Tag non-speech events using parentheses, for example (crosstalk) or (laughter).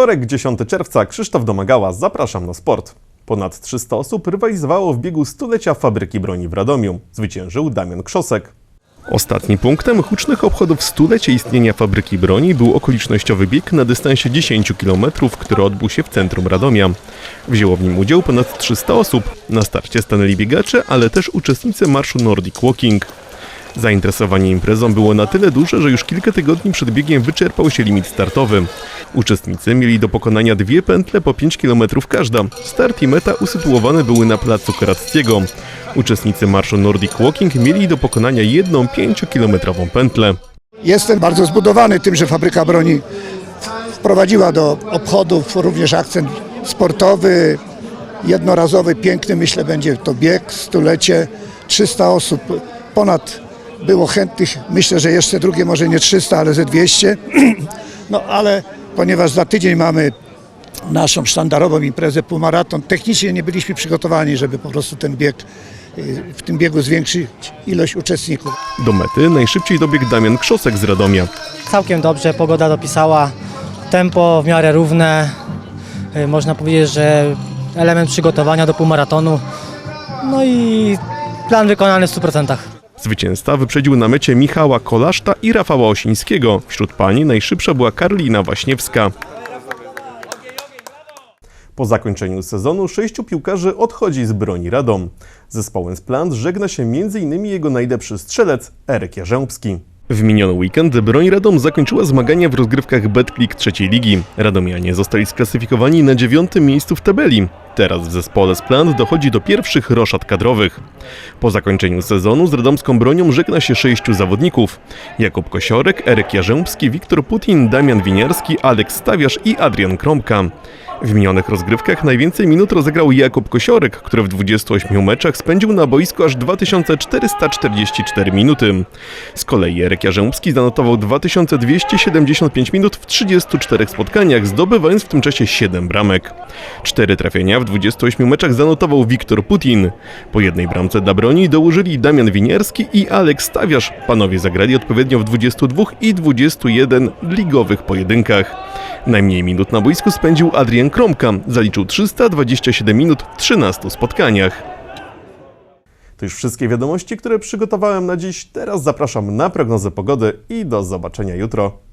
Wtorek, 10 czerwca, Krzysztof Domagała, zapraszam na sport. Ponad 300 osób rywalizowało w biegu stulecia fabryki broni w Radomiu. Zwyciężył Damian Krzosek. Ostatnim punktem hucznych obchodów stulecia istnienia fabryki broni był okolicznościowy bieg na dystansie 10 km, który odbył się w centrum Radomia. Wzięło w nim udział ponad 300 osób. Na starcie stanęli biegacze, ale też uczestnicy marszu Nordic Walking. Zainteresowanie imprezą było na tyle duże, że już kilka tygodni przed biegiem wyczerpał się limit startowy. Uczestnicy mieli do pokonania dwie pętle po 5 km każda. Start i meta usytuowane były na placu Karackiego. Uczestnicy marszu Nordic Walking mieli do pokonania jedną 5-kilometrową pętlę. Jestem bardzo zbudowany tym, że fabryka broni wprowadziła do obchodów również akcent sportowy, jednorazowy, piękny. Myślę, będzie to bieg, stulecie, 300 osób, ponad było chętnych. Myślę, że jeszcze drugie może nie 300, ale ze 200. (clears throat) No ale ponieważ za tydzień mamy naszą sztandarową imprezę półmaraton, technicznie nie byliśmy przygotowani, żeby po prostu ten bieg, y, w tym biegu zwiększyć ilość uczestników. Do mety najszybciej dobiegł Damian Krzosek z Radomia. Całkiem dobrze, pogoda dopisała, tempo w miarę równe. Y, Można powiedzieć, że element przygotowania do półmaratonu. No i plan wykonany w 100%. Zwycięzca wyprzedził na mecie Michała Kolaszta i Rafała Osińskiego. Wśród pań najszybsza była Karolina Waśniewska. Po zakończeniu sezonu sześciu piłkarzy odchodzi z broni Radom. Zespołem z Plant żegna się m.in. jego najlepszy strzelec Erek Jarzębski. W miniony weekend broń Radom zakończyła zmagania w rozgrywkach Betclick trzeciej ligi. Radomianie zostali sklasyfikowani na dziewiątym miejscu w tabeli. Teraz w zespole z Plant dochodzi do pierwszych roszad kadrowych. Po zakończeniu sezonu z radomską bronią żegna się sześciu zawodników. Jakub Kosiorek, Erek Jarzębski, Wiktor Putin, Damian Winiarski, Aleks Stawiarz i Adrian Kromka. W minionych rozgrywkach najwięcej minut rozegrał Jakub Kosiorek, który w 28 meczach spędził na boisku aż 2444 minuty. Z kolei Erek Jarzębski zanotował 2275 minut w 34 spotkaniach, zdobywając w tym czasie 7 bramek. Cztery trafienia w 28 meczach zanotował Wiktor Putin. Po jednej bramce dla broni dołożyli Damian Winierski i Aleks Stawiarz. Panowie zagrali odpowiednio w 22 i 21 ligowych pojedynkach. Najmniej minut na boisku spędził Adrian Kromka. Zaliczył 327 minut w 13 spotkaniach. To już wszystkie wiadomości, które przygotowałem na dziś. Teraz zapraszam na prognozę pogody i do zobaczenia jutro.